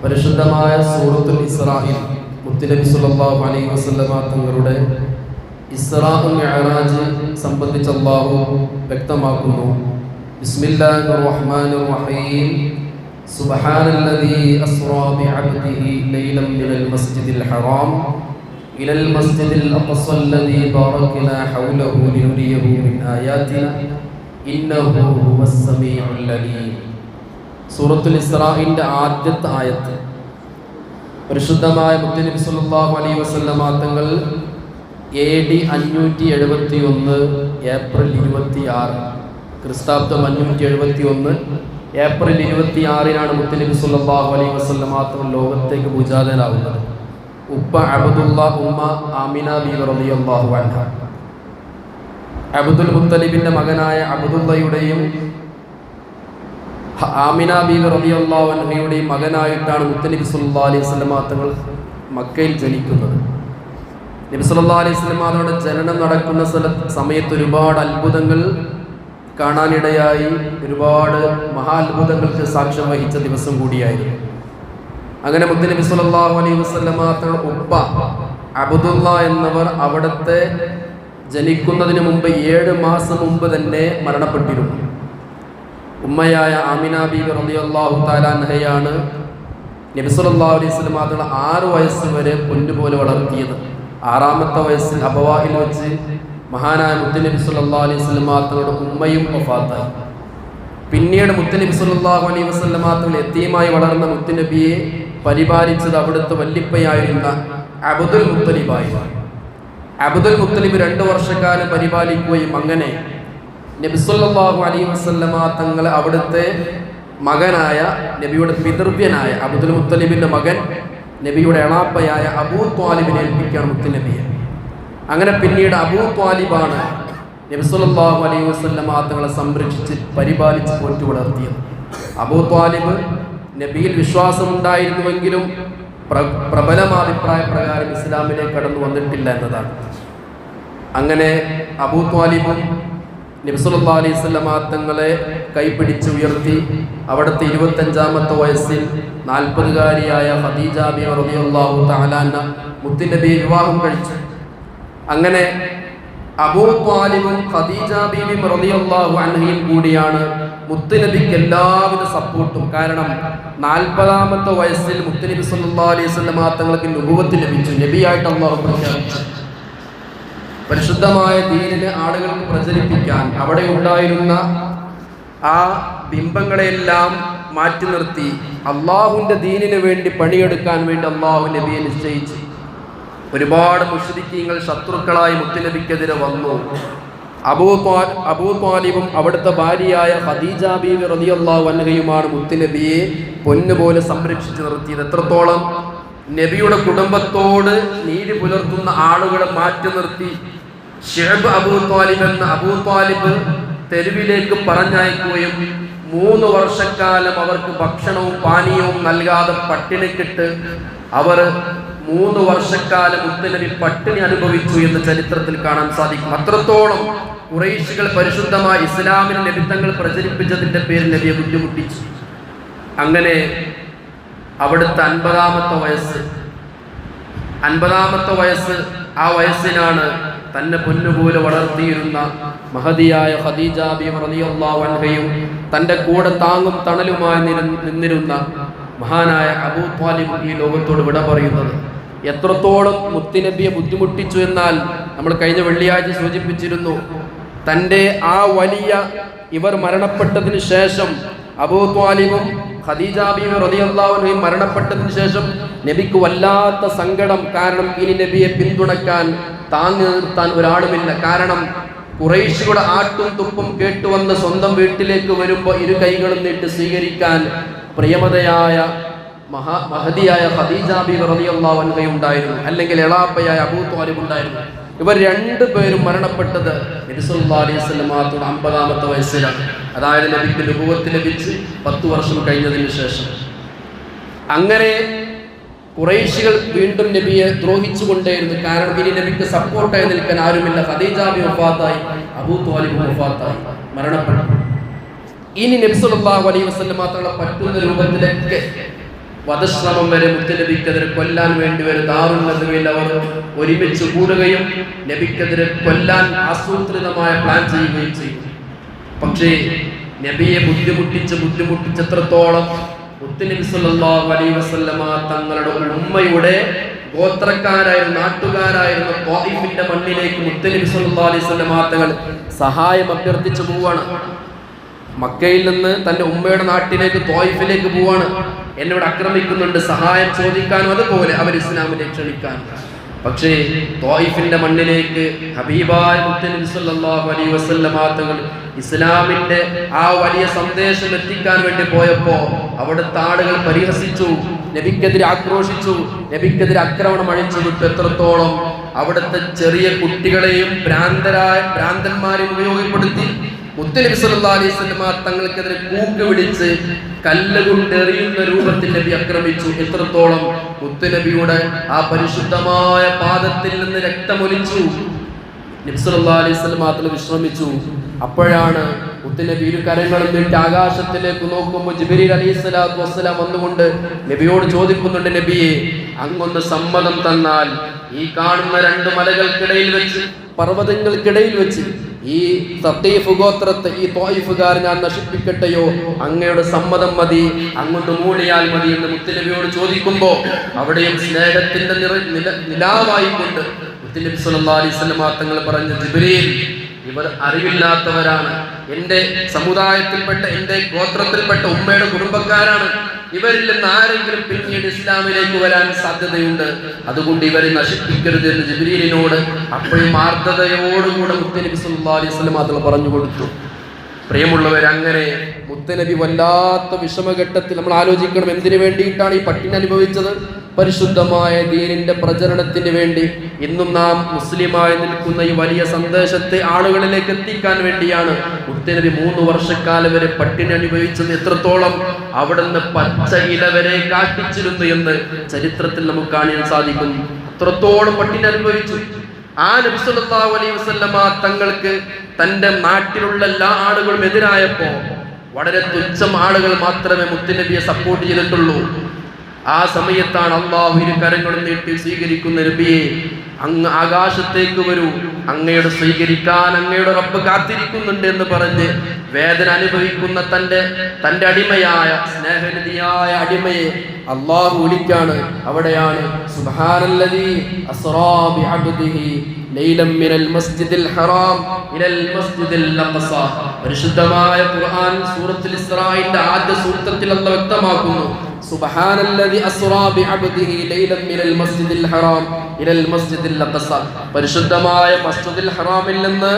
പരിശുദ്ധമായ സൂറത്തുൽ ഇസ്രാഹിൽ മുത്തുനബി സല്ലല്ലാഹു അലൈഹി വസല്ലമ തങ്ങളുടെ ഇസ്രാ മിഅറാജ് സംബന്ധിച്ച് അല്ലാഹു വ്യക്തമാക്കുന്നു ബിസ്മില്ലാഹിർ റഹ്മാനിർ റഹീം സുബ്ഹാനല്ലദീ അസ്റാ ബിഅബ്ദിഹി ലൈലൻ മിനൽ മസ്ജിദിൽ ഹറാം إلى المسجد الأقصى الذي باركنا حوله لنريه من آياتنا إنه هو السميع العليم സൂറത്തുൽ ഇസ്രാഹിന്റെ ആദ്യത്തെ ആയത്ത്. പരിശുദ്ധമായ മുത്തനബി സല്ലല്ലാഹു അലൈഹി വസല്ലമ തങ്ങൾ എ ഡി അഞ്ഞൂറ്റി എഴുപത്തി ഒന്ന് ഏപ്രിൽ ഇരുപത്തി ആറ് ക്രിസ്താബ്ദം അഞ്ഞൂറ്റി എഴുപത്തി ഒന്ന് ഏപ്രിൽ ഇരുപത്തി ആറിനാണ് മുത്തനബി സല്ലല്ലാഹു അലൈഹി വസല്ലമ തങ്ങൾ ലോകത്തേക്ക് പൂജാതനാവുന്നത് ഉപ്പ അബ്ദുള്ള ഉമ്മ ആമിന ബി റളിയല്ലാഹു അൻഹ. അബ്ദുൽ മുത്തലിബിന്റെ മകനായ അബ്ദുള്ളയുടെയും ആമിന ബീബ് റളിയല്ലാഹു അൻഹയുടെയും മകനായിട്ടാണ് മുത്തനബി സുല്ലാ അലൈഹി വസല്ലമ തങ്ങൾ മക്കയിൽ ജനിക്കുന്നത്. നബി സുല്ലാ അലൈഹി തങ്ങളുടെ ജനനം നടക്കുന്ന സ്ഥല സമയത്ത് ഒരുപാട് അത്ഭുതങ്ങൾ കാണാനിടയായി. ഒരുപാട് മഹാ മഹാത്ഭുതങ്ങൾക്ക് സാക്ഷ്യം വഹിച്ച ദിവസം കൂടിയായിരുന്നു. അങ്ങനെ മുത്തനബി സല്ലല്ലാഹു അലൈഹി തങ്ങളുടെ ഉപ്പ അബുദുള്ള എന്നവർ അവിടുത്തെ ജനിക്കുന്നതിന് മുമ്പ് ഏഴ് മാസം മുമ്പ് തന്നെ മരണപ്പെട്ടിരുന്നു. ഉമ്മയായ ആമിന ബീബി റളിയല്ലാഹു താലാൻഹയാണ് നബി സല്ലല്ലാഹു അലൈഹി സ്വലം തങ്ങൾ ആറ് വയസ്സ് വരെ പൊന്നുപോലെ വളർത്തിയത്. ആറാമത്തെ വയസ്സിൽ അബവാഹിൽ വെച്ച് മഹാനായ മുത്തുനബി സുല്ലാ അലൈഹി വസല്ലം ഉമ്മയും വഫാത്തായി. പിന്നീട് മുത്തുനബി സല്ലല്ലാഹു അലൈഹി വസല്ലം തങ്ങൾ എത്തിയുമായി വളർന്ന മുത്തുനബിയെ പരിപാലിച്ചത് അവിടുത്തെ വല്ലിപ്പയായിരുന്ന അബുദുൽ മുത്തലിബായി. അബുദുൽ മുത്തലിബ് രണ്ടു വർഷക്കാലം പരിപാലിക്കുകയും അങ്ങനെ നബിസ്വല്ലാഹു അലൈഹി വസല്ലമ തങ്ങൾ അവിടുത്തെ മകനായ നബിയുടെ പിതൃവ്യനായ അബ്ദുൽ മുത്തലിബിന്റെ മകൻ നബിയുടെ എളാപ്പയായ അബൂ ത്വാലിബിനെ ഏൽപ്പിക്കുകയാണ് മുത്തുനബിയെ അങ്ങനെ പിന്നീട് അബൂ ത്വാലിബാണ് നബിസ്വല്ലാഹു അലൈഹി വസല്ലമ തങ്ങളെ സംരക്ഷിച്ച് പരിപാലിച്ച് പോറ്റി വളർത്തിയത്. അബൂ ത്വാലിബ് നബിയിൽ വിശ്വാസമുണ്ടായിരുന്നുവെങ്കിലും പ്ര പ്രബലമായ അഭിപ്രായ പ്രകാരം ഇസ്ലാമിലേക്ക് കടന്നു വന്നിട്ടില്ല എന്നതാണ്. അങ്ങനെ അബൂ ത്വാലിബും നബിസുല്ലാ അലൈഹി സ്വലമാ തങ്ങളെ കൈപിടിച്ച് ഉയർത്തി അവിടുത്തെ ഇരുപത്തഞ്ചാമത്തെ വയസ്സിൽ നാൽപ്പതുകാരിയായ ഖദീജ ബി റളിയല്ലാഹു തആലാന മുത്തുനബിയെ വിവാഹം കഴിച്ചു. അങ്ങനെ അബൂ ത്വാലിബും ഖദീജ ബീബിയും റളിയല്ലാഹു കൂടിയാണ് മുത്തുനബിക്ക് എല്ലാവിധ സപ്പോർട്ടും. കാരണം നാൽപ്പതാമത്തെ വയസ്സിൽ മുത്തുനബി സല്ലല്ലാഹു അലൈഹി വസല്ലമ തങ്ങൾക്ക് നുബുവത്ത് ലഭിച്ചു. നബിയായിട്ട് അള്ളാഹു പ്രഖ്യാപിച്ചു. പരിശുദ്ധമായ ദീനിനെ ആളുകൾക്ക് പ്രചരിപ്പിക്കാൻ അവിടെ ഉണ്ടായിരുന്ന ആ ബിംബങ്ങളെല്ലാം മാറ്റി നിർത്തി അള്ളാഹുവിന്റെ ദീനിന് വേണ്ടി പണിയെടുക്കാൻ വേണ്ടി അള്ളാഹു നബിയെ നിശ്ചയിച്ചു. ഒരുപാട് മുഷരിക്കീങ്ങൾ ശത്രുക്കളായി മുത്തുനബിക്കെതിരെ വന്നു. അബൂ അബൂ പാലിവും അവിടുത്തെ ഭാര്യയായ ഖദീജ ബീവി റളിയല്ലാഹു അൻഹയുമാണ് മുത്തുനബിയെ പൊന്നുപോലെ സംരക്ഷിച്ചു നിർത്തിയത്. എത്രത്തോളം? നബിയുടെ കുടുംബത്തോട് നീതി പുലർത്തുന്ന ആളുകളെ മാറ്റി നിർത്തി. ഷെഹബ് അബൂ താലിബ് എന്ന അബൂ താലിബ് തെരുവിലേക്ക് പറഞ്ഞയക്കുകയും മൂന്ന് വർഷക്കാലം അവർക്ക് ഭക്ഷണവും പാനീയവും നൽകാതെ പട്ടിണിക്കിട്ട് അവർ മൂന്ന് വർഷക്കാലം മുത്തനബി പട്ടിണി അനുഭവിച്ചു എന്ന് ചരിത്രത്തിൽ കാണാൻ സാധിക്കും. അത്രത്തോളം കുറേശികൾ പരിശുദ്ധമായ ഇസ്ലാമിന് ലഭിത്തങ്ങൾ പ്രചരിപ്പിച്ചതിന്റെ പേരിൽ നബിയെ ബുദ്ധിമുട്ടിച്ചു. അങ്ങനെ അവിടുത്തെ അൻപതാമത്തെ വയസ്സ് അൻപതാമത്തെ വയസ്സ് ആ വയസ്സിനാണ് തന്നെ പൊന്നുപോലെ വളർത്തിയിരുന്ന മഹതിയായ ഖദീജ അൻഹയും തന്റെ കൂടെ താങ്ങും തണലുമായി നിന്നിരുന്ന മഹാനായ അബൂ ത്വാലിബ് ഈ ലോകത്തോട് വിട പറയുന്നത്. എത്രത്തോളം മുത്തിനബിയെ ബുദ്ധിമുട്ടിച്ചു എന്നാൽ നമ്മൾ കഴിഞ്ഞ വെള്ളിയാഴ്ച സൂചിപ്പിച്ചിരുന്നു തന്റെ ആ വലിയ ഇവർ മരണപ്പെട്ടതിന് ശേഷം അബൂ ത്വാലിബും ഖദീജ ബീവി റളിയല്ലാഹുവിനെയും മരണപ്പെട്ടതിന് ശേഷം നബിക്ക് വല്ലാത്ത സങ്കടം കാരണം ഇനി നബിയെ പിന്തുണക്കാൻ താങ്ങി നിർത്താൻ ഒരാളുമില്ല. കാരണം കുറേശിയുടെ ആട്ടും തുപ്പും കേട്ടുവന്ന് സ്വന്തം വീട്ടിലേക്ക് വരുമ്പോൾ ഇരു കൈകളും നീട്ട് സ്വീകരിക്കാൻ പ്രിയമതയായ മഹാ മഹതിയായ ഖദീജ ഉണ്ടായിരുന്നു. അല്ലെങ്കിൽ എളാപ്പയായ അബൂ ത്വാലിബ് ഉണ്ടായിരുന്നു. ഇവർ രണ്ടു പേരും മരണപ്പെട്ടത് നബിസുല്ലാസ്ലമാത്തോട് അമ്പതാമത്തെ വയസ്സിലാണ്. അതായത് നബിക്ക് രൂപത്തിൽ ലഭിച്ച് പത്തു വർഷം കഴിഞ്ഞതിന് ശേഷം. അങ്ങനെ കുറേശികൾ വീണ്ടും നബിയെ ദ്രോഹിച്ചുകൊണ്ടേയിരുന്നു. കാരണം ഇനി നബിക്ക് സപ്പോർട്ടായി നിൽക്കാൻ ആരുമില്ല. ഖദീജാബി വഫാത്തായി അബൂ ത്വാലിബ് വഫാത്തായി മരണപ്പെട്ടു. ഇനി നബി സല്ലല്ലാഹു അലൈഹി വസല്ലം മാത്രമുള്ള പറ്റുന്ന രൂപത്തിലൊക്കെ വധശ്രമം വരെ മുത്തനബിക്കെതിരെ കൊല്ലാൻ വേണ്ടി വരെ ദാറുന്നതുമില്ല അവർ ഒരുമിച്ച് കൂടുകയും നബിക്കെതിരെ കൊല്ലാൻ ആസൂത്രിതമായ പ്ലാൻ ചെയ്യുകയും ചെയ്തു. പക്ഷേ നബിയെ ബുദ്ധിമുട്ടിച്ച് ബുദ്ധിമുട്ടിച്ചെത്രത്തോളം സല്ലല്ലാഹു അലൈഹി വസല്ലമ തങ്ങളുടെ ഉമ്മയുടെ ഗോത്രക്കാരായിരുന്ന നാട്ടുകാരായിരുന്ന ത്വായിഫിന്റെ മണ്ണിലേക്ക് സല്ലല്ലാഹു അലൈഹി വസല്ലമ തങ്ങൾ സഹായം അഭ്യർത്ഥിച്ചു പോവാണ്. മക്കയിൽ നിന്ന് തന്റെ ഉമ്മയുടെ നാട്ടിലേക്ക് തോയിഫിലേക്ക് പോവാണ്. എന്നോട് ആക്രമിക്കുന്നുണ്ട് സഹായം ചോദിക്കാനും അതുപോലെ അവർ ഇസ്ലാമിനെ ക്ഷണിക്കാനും പക്ഷേ തോയിഫിന്റെ മണ്ണിലേക്ക് ഹബീബായ സല്ലല്ലാഹു അലൈഹി വസല്ലമ തങ്ങൾ ഇസ്ലാമിന്റെ ആ വലിയ സന്ദേശം എത്തിക്കാൻ വേണ്ടി പോയപ്പോ അവിടുത്തെ ആളുകൾ പരിഹസിച്ചു നബിക്കെതിരെ ആക്രോശിച്ചു നബിക്കെതിരെ ആക്രമണം അഴിച്ചു വിട്ടു എത്രത്തോളം അവിടുത്തെ ചെറിയ കുട്ടികളെയും ഭ്രാന്തരായ ഭ്രാന്തന്മാരെയും ഉപയോഗപ്പെടുത്തി. മുത്തനബി സല്ലല്ലാഹു അലൈഹി തങ്ങൾക്കെതിരെ കൂക്ക് വിളിച്ച് കല്ലുകൊണ്ട് എറിയുന്ന രൂപത്തിൽ നബി ആക്രമിച്ചു. എത്രത്തോളം മുത്തുനബിയുടെ ആ പരിശുദ്ധമായ പാദത്തിൽ നിന്ന് രക്തമൊലിച്ചു. അലൈഹി തങ്ങൾ വിശ്രമിച്ചു. അപ്പോഴാണ് കുത്തിന്റെ ഇരു കരങ്ങളും ആകാശത്തിലേക്ക് നോക്കുമ്പോൾ ജിബിരി അലൈഹി വസ്സലാം വന്നുകൊണ്ട് നബിയോട് ചോദിക്കുന്നുണ്ട് നബിയെ അങ്ങൊന്ന് സമ്മതം തന്നാൽ ഈ കാണുന്ന രണ്ട് മലകൾക്കിടയിൽ വെച്ച് പർവതങ്ങൾക്കിടയിൽ വെച്ച് ഈ സത്തീഫ് ഗോത്രത്തെ ഈ തോയിഫുകാർ ഞാൻ നശിപ്പിക്കട്ടെയോ? അങ്ങയുടെ സമ്മതം മതി അങ്ങോട്ട് മൂടിയാൽ മതി എന്ന് മുത്തുനബിയോട് ചോദിക്കുമ്പോ അവിടെയും സ്നേഹത്തിന്റെ നിറ നില നിലാവായിക്കൊണ്ട് സല്ലല്ലാഹു അലൈഹി വസല്ലം തങ്ങൾ പറഞ്ഞ ജിബ്രീൽ ഇവർ അറിവില്ലാത്തവരാണ്. എന്റെ സമുദായത്തിൽപ്പെട്ട എന്റെ ഗോത്രത്തിൽപ്പെട്ട ഉമ്മയുടെ കുടുംബക്കാരാണ്. ഇവരിൽ നിന്ന് ആരെങ്കിലും പിന്നീട് ഇസ്ലാമിലേക്ക് വരാൻ സാധ്യതയുണ്ട്. അതുകൊണ്ട് ഇവരെ നശിപ്പിക്കരുത് എന്ന് ജിബ്രീലിനോട് അപ്പോഴും ആർദ്രതയോടുകൂടെ മുത്തലിബ് സല്ലാ അലൈഹി വസല്ലം അതുകൾ പറഞ്ഞു കൊടുത്തു. പ്രിയമുള്ളവർ അങ്ങനെ മുത്തനബി വല്ലാത്ത വിഷമഘട്ടത്തിൽ നമ്മൾ ആലോചിക്കണം എന്തിനു വേണ്ടിയിട്ടാണ് ഈ പട്ടിണി അനുഭവിച്ചത്? പരിശുദ്ധമായ ദീനിന്റെ പ്രചരണത്തിന് വേണ്ടി. ഇന്നും നാം മുസ്ലിമായി നിൽക്കുന്ന ഈ വലിയ സന്ദേശത്തെ ആളുകളിലേക്ക് എത്തിക്കാൻ വേണ്ടിയാണ് മുത്തനബി മൂന്ന് വർഷക്കാലം വരെ പട്ടിണി അനുഭവിച്ചത്. എത്രത്തോളം അവിടുന്ന് പച്ച ഇല വരെ കാട്ടിച്ചിരുന്നു എന്ന് ചരിത്രത്തിൽ നമുക്ക് കാണാൻ സാധിക്കുന്നു അത്രത്തോളം പട്ടിണി അനുഭവിച്ചു. ആ നബി സല്ലല്ലാഹു അലൈഹി വസല്ലമ തങ്ങൾക്ക് തന്റെ നാട്ടിലുള്ള എല്ലാ ആളുകളും എതിരായപ്പോ വളരെ തുച്ഛം ആളുകൾ മാത്രമേ മുത്തുനബിയെ സപ്പോർട്ട് ചെയ്തിട്ടുള്ളൂ. ആ സമയത്താണ് അള്ളാഹു ഇരു കരങ്ങളും നീട്ടി സ്വീകരിക്കുന്ന നബിയെ അങ്ങ് ആകാശത്തേക്ക് വരൂ. അങ്ങയുടെ സ്വീകരിക്കാൻ അങ്ങയുടെ റബ്ബ് കാത്തിരിക്കുന്നുണ്ട് എന്ന് പറഞ്ഞ് വേദന അനുഭവിക്കുന്ന തന്റെ തന്റെ അടിമയായ സ്നേഹനിധിയായ അടിമയെ അള്ളാഹു വിളിക്കാണ്. അവിടെയാണ് മിനൽ മസ്ജിദിൽ ഹറാം ഇലൽ മസ്ജിദിൽ പരിശുദ്ധമായ ഖുർആൻ സൂറത്തുൽ ഇസ്രായിന്റെ ആദ്യ സൂറത്തിൽ അല്ല വ്യക്തമാക്കുന്നു. സുബ്ഹാനല്ലദി അസ്റാ ബിഅബ്ദിഹി ലൈലൻ മിനൽ മസ്ജിദിൽ ഹറാം ഇലൽ മസ്ജിദിൽ അഖ്സ. പരിശുദ്ധമായ മസ്ജിദുൽ ഹറാമിൽ നിന്ന്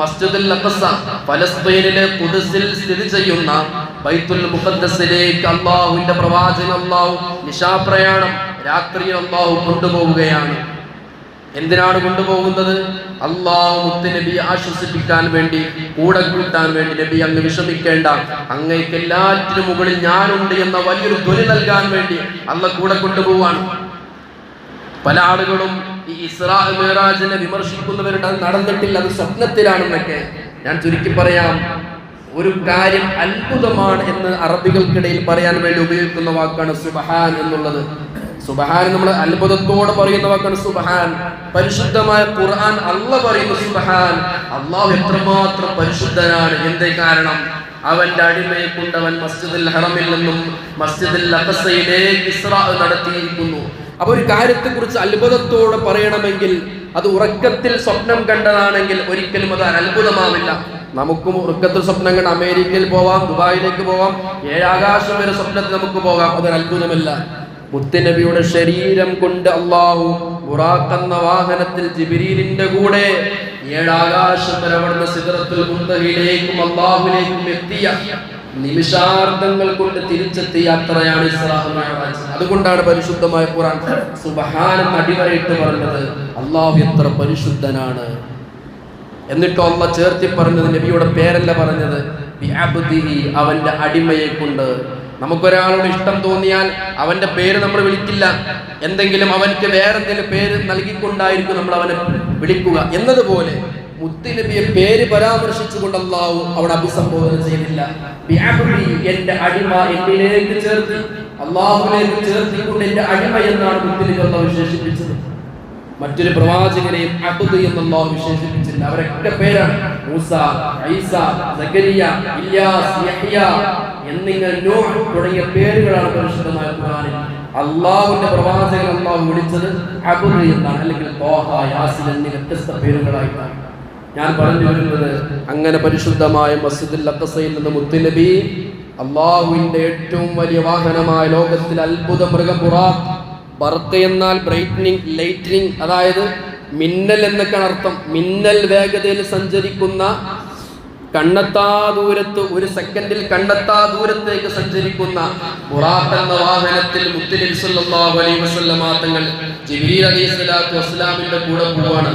മസ്ജിദുൽ അഖ്സ ഫലസ്തീനിലെ ഖുദ്സിൽ സ്ഥിതി ചെയ്യുന്ന ബൈത്തുൽ മുഖദ്ദസിലേക്ക് അല്ലാഹുവിന്റെ പ്രവാചകൻ അല്ലാഹു നിശാപ്രയാണം രാത്രിയിൽ അല്ലാഹു കൊണ്ടുപോവുകയാണ്. എന്തിനാണ് കൊണ്ടുപോകുന്നത്? അള്ളാഹു മുത്ത് നബി ആശ്വസിപ്പിക്കാൻ വേണ്ടി കൂടെ കൂട്ടാൻ വേണ്ടി നബി അങ്ങ് വിഷമിക്കേണ്ട. അങ്ങേക്ക് എല്ലാറ്റിനും മുകളിൽ ഞാനുണ്ട് എന്ന വലിയൊരു ധ്വനി നൽകാൻ വേണ്ടി അള്ള കൂടെ കൊണ്ടുപോവാണ്. പല ആളുകളും ഈ ഇസ്രാ മിറാജിനെ വിമർശിക്കുന്നവരുടെ അത് നടന്നിട്ടില്ല അത് സ്വപ്നത്തിലാണെന്നൊക്കെ ഞാൻ ചുരുക്കി പറയാം. ഒരു കാര്യം അത്ഭുതമാണ് എന്ന് അറബികൾക്കിടയിൽ പറയാൻ വേണ്ടി ഉപയോഗിക്കുന്ന വാക്കാണ് സുബഹാൻ എന്നുള്ളത്. സുബഹാൻ നമ്മൾ അത്ഭുതത്തോടെ പറയുന്ന വാക്കാണ് സുബഹാൻ. പരിശുദ്ധമായ ഖുർആൻ അല്ല പറയുന്ന സുബഹാൻ. അള്ളാഹു എത്രമാത്രം പരിശുദ്ധനാണ്. എന്തേ കാരണം? അവന്റെ അടിമയെ കൊണ്ട് അവൻ മസ്ജിദുൽ ഹറമിൽ നിന്നും മസ്ജിദുൽ അഖസയിലേക്ക് ഇസ്രാ നടത്തിയിരിക്കുന്നു. അപ്പൊ ഒരു കാര്യത്തെ കുറിച്ച് അത്ഭുതത്തോടെ പറയണമെങ്കിൽ അത് ഉറക്കത്തിൽ സ്വപ്നം കണ്ടതാണെങ്കിൽ ഒരിക്കലും അത് അത്ഭുതമാവില്ല. നമുക്കും ഉറക്കത്തിൽ സ്വപ്നം കണ്ട അമേരിക്കയിൽ പോവാം ദുബായിലേക്ക് പോവാം ഏഴാകാശം വരെ സ്വപ്നത്തിൽ നമുക്ക് പോകാം. അതൊരു അത്ഭുതമല്ല മുത്തുനബിയുടെ ശരീരം കൊണ്ട് അള്ളാഹു ബുറാഖ് എന്ന വാഹനത്തിൽ ജിബിരീലിന്റെ കൂടെ ഏഴാകാശത്തിലവിടുന്ന സിദ്ധത്തിൽ മുന്തഹിലേക്കും അള്ളാഹുലേക്കും എത്തിയ നിമിഷാർദ്ധങ്ങൾ കൊണ്ട് തിരിച്ചെത്തിയ മിഅ്റാജ്. അതുകൊണ്ടാണ് പരിശുദ്ധമായ ഖുർആൻ സുബഹാനം അടിവരയിട്ട് പറഞ്ഞത് അള്ളാഹു എത്ര പരിശുദ്ധനാണ് എന്നിട്ടോ അള്ള ചേർത്തി പറഞ്ഞത് നബിയുടെ പേരല്ല പറഞ്ഞത് അവന്റെ അടിമയെ കൊണ്ട് നമുക്കൊരാളോട് ഇഷ്ടം തോന്നിയാൽ അവന്റെ പേര് നമ്മൾ വിളിക്കില്ല. എന്തെങ്കിലും അവനക്ക് വേറെ എന്തെങ്കിലും പേര് നൽകിക്കൊണ്ടായിരിക്കും നമ്മൾ അവനെ വിളിക്കുക. എന്നതുപോലെ മുത്തുനബിയെ പേര് പരാമർശിച്ചുകൊണ്ട് അള്ളാഹു അവിടെ അഭിസംബോധന ചെയ്തില്ല. എന്റെ അടിമ എന്നിലേക്ക് ചേർത്ത് അള്ളാഹുലേക്ക് ചേർത്തിക്കൊണ്ട് എന്റെ അടിമ എന്നാണ് മുത്തുനബി അള്ളാഹ് വിശേഷിപ്പിച്ചത്. മറ്റൊരു പ്രവാചകനെയും അബുദ് എന്നല്ലാഹു വിശേഷിപ്പിച്ചില്ല. അവരൊക്കെ പേരാണ്. മൂസ ഐസ ഇല്യാസ് യഹ്യ എന്നിങ്ങനെ നൂഹ് തുടങ്ങിയ പേരുകളാണ് പരിശുദ്ധമായ ഖുർആനിൽ. അള്ളാഹുവിന്റെ പ്രവാചകൻ അള്ളാഹു വിളിച്ചത് അബുദ് എന്നാണ് അല്ലെങ്കിൽ തോഹ യാസിൽ എന്നീ വ്യത്യസ്ത പേരുകളായിട്ടാണ്. ഞാൻ പറഞ്ഞു വരുന്നത് അങ്ങനെ പരിശുദ്ധമായ മസ്ജിദുൽ അക്കസയിൽ നിന്ന് മുത്തുനബി അള്ളാഹുവിന്റെ ഏറ്റവും വലിയ വാഹനമായ ലോകത്തിൽ അത്ഭുത മൃഗം ബുറാഖ് ബർക്ക് എന്നാൽ ബ്രൈറ്റനിങ് ലൈറ്റനിങ് അതായത് മിന്നൽ എന്നൊക്കെയാണ് അർത്ഥം. മിന്നൽ വേഗതയിൽ സഞ്ചരിക്കുന്ന കണ്ണെത്താ ദൂരത്ത് ഒരു സെക്കൻഡിൽ കണ്ണെത്താ ദൂരത്തേക്ക് സഞ്ചരിക്കുന്ന എന്ന വാഹനത്തിൽ മുത്തുനബി സല്ലല്ലാഹു അലൈഹി വസല്ലമ തങ്ങൾ ജിബ്രീൽ അലൈഹി കൂടെ പോവാണ്.